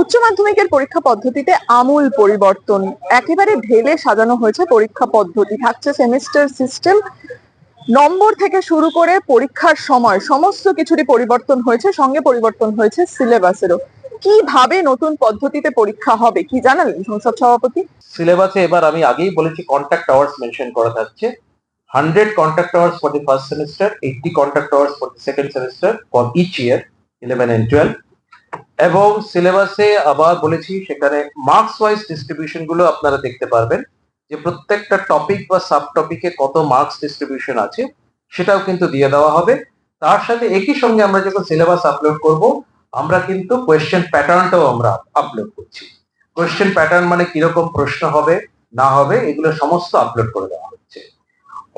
উচ্চ মাধ্যমিকের পরীক্ষা পদ্ধতিতে আমূল পরিবর্তন। একেবারে ঢেলে সাজানো হয়েছে পরীক্ষা পদ্ধতি। থাকছে সেমিস্টার সিস্টেম। নম্বর থেকে শুরু করে পরীক্ষার সময় সমস্ত কিছুরই পরিবর্তন হয়েছে, সঙ্গে পরিবর্তন হয়েছে সিলেবাসেরও। কীভাবে নতুন পদ্ধতিতে পরীক্ষা হবে, কি জানালেন সংসদ সভাপতি? সিলেবাসে এবার আমি আগেই বলেছি কন্ট্যাক্ট আওয়ার্স মেনশন করা থাকছে। Hundred contact hours for the first semester eighty contact hours for the second semester for each year eleven and twelve এবং সিলেবাসে আবার বলেছি, সেখানে মার্কস ওয়াইজ ডিস্ট্রিবিউশনগুলো আপনারা দেখতে পারবেন, যে প্রত্যেকটা টপিক বা সাব টপিকে কত মার্কস ডিস্ট্রিবিউশন আছে, সেটাও কিন্তু দিয়ে দেওয়া হবে। তার সাথে একই সঙ্গে আমরা যখন সিলেবাস আপলোড করব, আমরা কিন্তু কোয়েশ্চেন প্যাটার্নটাও আমরা আপলোড করছি। কোয়েশ্চেন প্যাটার্ন মানে কীরকম প্রশ্ন হবে, না হবে, এগুলো সমস্ত আপলোড করে দেওয়া হচ্ছে।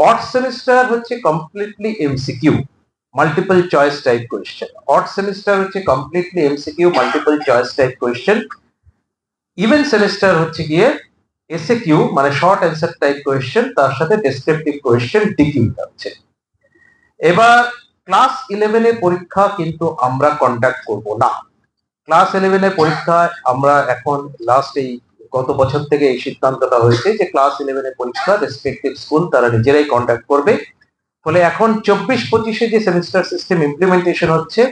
অড সেমিস্টার হচ্ছে completely MCQ multiple choice type question odd semester হচ্ছে completely MCQ multiple choice type question even semester হচ্ছে গিয়ে এসএ কিউ মানে শর্ট অ্যান্সার টাইপ কোয়েশ্চেন তার সাথে ডেসক্রিপটিভ কোয়েশ্চেন ডিকিউ থাকছে এবার ক্লাস ইলেভেনের পরীক্ষা কিন্তু আমরা কন্ডাক্ট করব না। ক্লাস ইলেভেনের পরীক্ষায় আমরা এখন লাস্ট এই গত বছর থেকে এই সিদ্ধান্তটা হয়েছে যে ক্লাস ইলেভেনের পরীক্ষা রেসপেক্টিভ স্কুল তারা নিজেরাই কন্ডাক্ট করবে। ফলে এখন চব্বিশ পঁচিশে যে সেমিস্টার সিস্টেম ইমপ্লিমেন্টেশন হচ্ছে,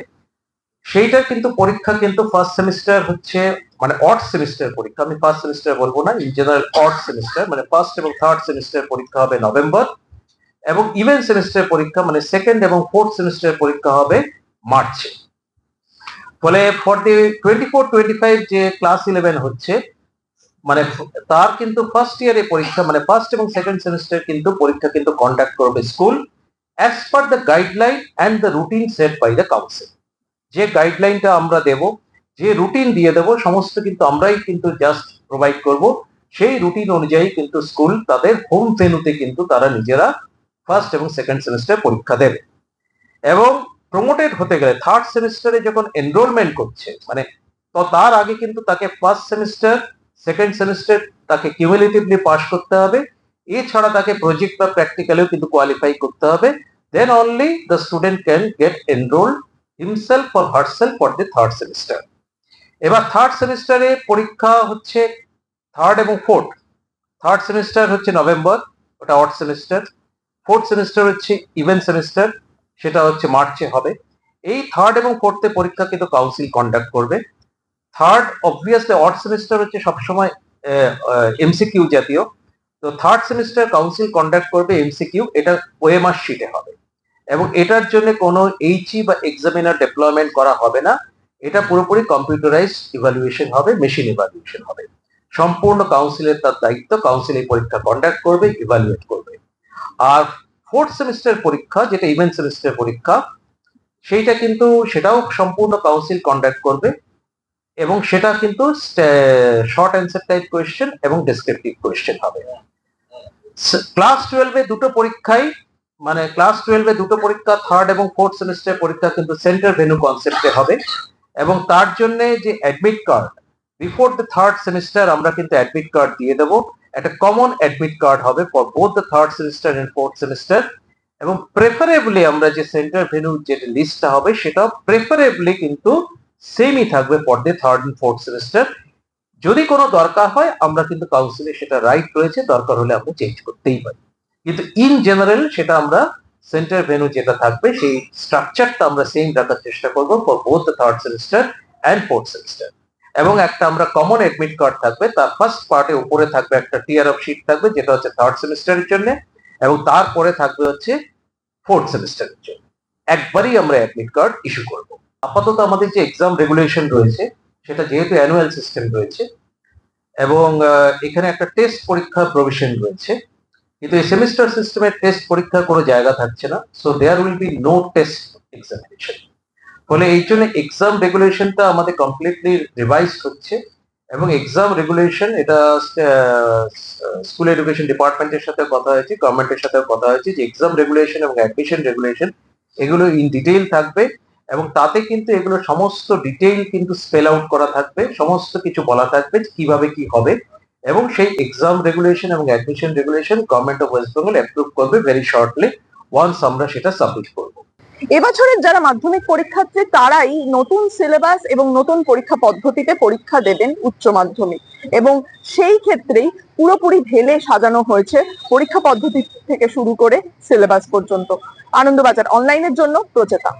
সেইটার কিন্তু পরীক্ষা কিন্তু ফার্স্ট সেমিস্টার হচ্ছে মানে অড সেমিস্টার পরীক্ষা। আমি ফার্স্ট সেমিস্টার বলব না ইন জেনারেল অড সেমিস্টার মানে ফার্স্ট এবং থার্ড সেমিস্টার পরীক্ষা হবে নভেম্বর এবং ইভেন সেমিস্টার পরীক্ষা মানে সেকেন্ড এবং ফোর্থ সেমিস্টার পরীক্ষা হবে মার্চে ফলে for the twenty four twenty five যে ক্লাস ইলেভেন হচ্ছে মানে তার কিন্তু ফার্স্ট ইয়ারে পরীক্ষা মানে ফার্স্ট এবং সেকেন্ড সেমিস্টার কিন্তু পরীক্ষা কিন্তু কন্ডাক্ট করবে school as per the guideline and the routine set by the council যে গাইডলাইনটা আমরা দেব, যে রুটিন দিয়ে দেব, সমস্ত কিন্তু আমরাই কিন্তু জাস্ট প্রোভাইড করব। সেই রুটিন অনুযায়ী কিন্তু স্কুল তাদের হোম ভেনুতে কিন্তু তারা নিজেরা ফার্স্ট এবং সেকেন্ড সেমিস্টার পরীক্ষা দেবে। এবং প্রমোটেড হতে গেলে থার্ড সেমিস্টারে যখন এনরোলমেন্ট করছে মানে তো তার আগে কিন্তু তাকে ফার্স্ট সেমিস্টার সেকেন্ড সেমিস্টার তাকে কিউমুলেটিভলি পাস করতে হবে। এছাড়া তাকে প্রজেক্ট বা প্র্যাকটিক্যালেও কিন্তু কোয়ালিফাই করতে হবে। Then only the student can get enrolled himself for herself for the third semester এবার থার্ড সেমিস্টারে পরীক্ষা হচ্ছে থার্ড এবং ফোর্থ থার্ড সেমিস্টার হচ্ছে নভেম্বর ওটা অড সেমিস্টার ফোর্থ সেমিস্টার হচ্ছে ইভেন সেমিস্টার সেটা হচ্ছে মার্চে হবে। এই থার্ড এবং ফোর্থে পরীক্ষা কিন্তু কাউন্সিল কন্ডাক্ট করবে। থার্ড অবভিয়াসলি অড সেমিস্টার হচ্ছে সবসময় এমসিকিউ জাতীয়। তো থার্ড সেমিস্টার কাউন্সিল কন্ডাক্ট করবে এমসিকিউ এটা ওএমআর শিটে হবে। এবং এটার জন্য কোনো এইচই বা এক্সামিনার ডেপ্লয়মেন্ট করা হবে না। এটা পুরোপুরি কম্পিউটারাইজ ইভালুয়েশন হবে মেশিন ইভালুয়েশন হবে। সম্পূর্ণ কাউন্সিলের তার দায়িত্ব কাউন্সিল এই পরীক্ষা কন্ডাক্ট করবে ইভালুয়েট করবে। আর ফোর্থ সেমিস্টার পরীক্ষা, যেটা ইভেন্ট সেমিস্টার পরীক্ষা, সেইটা কিন্তু সেটাও সম্পূর্ণ কাউন্সিল কন্ডাক্ট করবে এবং সেটা কিন্তু শর্ট অ্যান্সার টাইপ কোয়েশ্চেন এবং ডেসক্রিপটিভ কোয়েশ্চেন হবে। ক্লাস টুয়েলভে দুটো পরীক্ষাই মানে ক্লাস টুয়েলভে দুটো পরীক্ষা থার্ড এবং ফোর্থ সেমিস্টার পরীক্ষা কিন্তু সেন্টার ভেনু কনসেপ্টে হবে। এবং তার জন্য যে admit card before the third semester আমরা কিন্তু অ্যাডমিট কার্ড দিয়ে দেবো। একটা কমন অ্যাডমিট কার্ড হবে for both the third semester and fourth semester এবং প্রেফারেবলি আমরা যে সেন্টার ভেনু যে লিস্টটা হবে সেটা প্রেফারেবলি কিন্তু সেমই থাকবে for the third and fourth semester যদি কোনো দরকার হয়, আমরা কিন্তু কাউন্সিলে সেটা রাইট রয়েছে, দরকার হলে আমরা চেঞ্জ করতেই পারি। কিন্তু ইন জেনারেল সেটা আমরা সেন্টার ভেনু যেটা থাকবে, সেই স্ট্রাকচারটা আমরা সেম রাখার চেষ্টা করব for both third semester and fourth semester এবং একটা আমরা কমন অ্যাডমিট কার্ড থাকবে, তার ফার্স্ট পার্টে উপরে থাকবে একটা টিয়ার অফ শিট থাকবে, যেটা হচ্ছে থার্ড সেমিস্টারের জন্য, এবং তারপরে থাকবে হচ্ছে ফোর্থ সেমিস্টারের জন্য। একবারই আমরা অ্যাডমিট কার্ড ইস্যু করব। আপাতত আমাদের যে এক্সাম রেগুলেশন রয়েছে, সেটা যেহেতু অ্যানুয়াল সিস্টেম রয়েছে, এবং এখানে একটা টেস্ট পরীক্ষার প্রভিশন রয়েছে কিন্তু এই সেমিস্টার সিস্টেমের টেস্ট পরীক্ষার কোনো জায়গা থাকছে না so there will be no test examination ফলে এই জন্য এক্সাম রেগুলেশনটা আমাদের কমপ্লিটলি রিভাইজ হচ্ছে এবং এক্সাম রেগুলেশন এটা স্কুল এডুকেশন ডিপার্টমেন্টের সাথে কথা হয়েছে গভর্নমেন্টের সাথে কথা হয়েছে যে এক্সাম রেগুলেশন এবং অ্যাডমিশন রেগুলেশন এগুলো ইন ডিটেইল থাকবে এবং তাতে কিন্তু এগুলো সমস্ত ডিটেইল কিন্তু স্পেল আউট করা থাকবে, সমস্ত কিছু বলা থাকবে কীভাবে কি হবে। এবং সেই এক্সাম রেগুলেশন এবং admission regulation government of West Bengal approve করবে ভেরি শর্টলি ওয়ান্স আমরা সেটা সাবমিট করব। এবছরের যারা মাধ্যমিক পরীক্ষার্থী, তারাই নতুন সিলেবাস এবং নতুন পরীক্ষা পদ্ধতিতে পরীক্ষা দেবেন উচ্চ মাধ্যমিক। এবং সেই ক্ষেত্রেই পুরোপুরি ঢেলে সাজানো হয়েছে পরীক্ষা পদ্ধতি থেকে শুরু করে সিলেবাস পর্যন্ত। আনন্দবাজার অনলাইনের জন্য প্রচেতা।